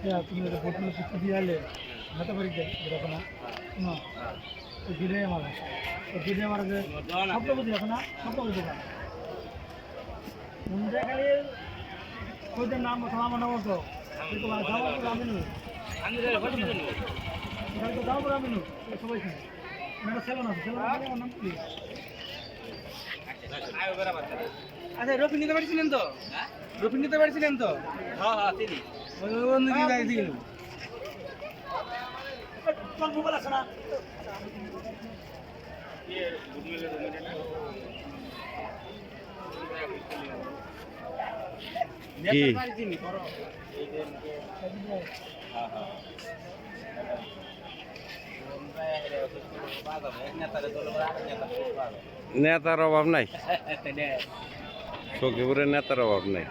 হ্যাঁ তুমি ফটো কিছু দিয়ে আলে হাতে পারি দেখো না। তো দিলে আমার তো দিলে আমার শব্দ বুঝি দেখো না শব্দ বুঝি না মুন্ডে খালি কইদের নাম সালাম নাম তো তোমার যাওয়া তো আমি নই। ওখানে তো যাওয়া আমি নই সবাই খানে মেয়েটা ছেলে না, ছেলে নাম কি? আচ্ছা রফি নিতে পারছিলেন তো? রফি নিতে পারছিলেন তো? হ্যাঁ হ্যাঁ তিনি। ওই ওই কি গাড়ি দিল তোমার মোবাইল আছে না কি নেতার অভাব নাই। সখীপুরের নেতার অভাব নেই।